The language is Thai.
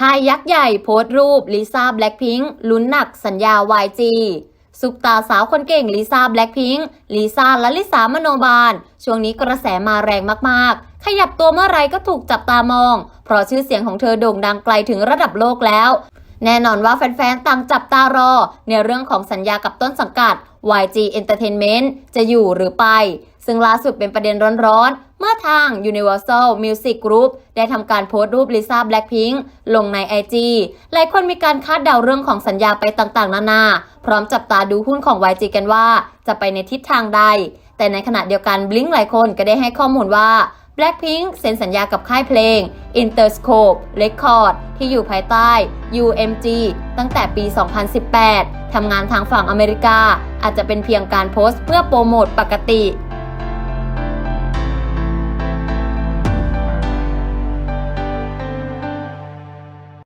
ค่ายยักษ์ใหญ่โพสต์รูปลิซ่าแบล็คพิงค์ลุ้นหนักสัญญา YG ซุปตาสาวคนเก่งลิซ่าแบล็คพิงค์ลิซ่าและลิสามโนบาล ช่วงนี้กระแสมาแรงมากๆ ขยับตัวเมื่อไรก็ถูกจับตามอง เพราะชื่อเสียงของเธอโด่งดังไกลถึงระดับโลกแล้ว แน่นอนว่าแฟนๆ ต่างจับตารอ ในเรื่องของสัญญากับต้นสังกัด YG Entertainment จะอยู่หรือไป ซึ่งล่าสุดเป็นประเด็นร้อนๆ เมื่อทาง Universal Music Group ได้ทำการโพสต์รูปลิซ่าแบล็คพิงค์ลงใน IG หลายคนมีการคาดเดาเรื่องของสัญญาไปต่างๆ นานา พร้อมจับตาดูหุ้นของ YG กันว่า จะไปในทิศทางใด แต่ในขณะเดียวกันบลิงหลายคนก็ได้ให้ข้อมูลว่า Blackpink เซ็นสัญญากับค่ายเพลง Interscope Record ที่อยู่ภายใต้ UMG ตั้งแต่ปี 2018 ทำงานทางฝั่งอเมริกา อาจจะเป็นเพียงการโพสต์เพื่อโปรโมทปกติ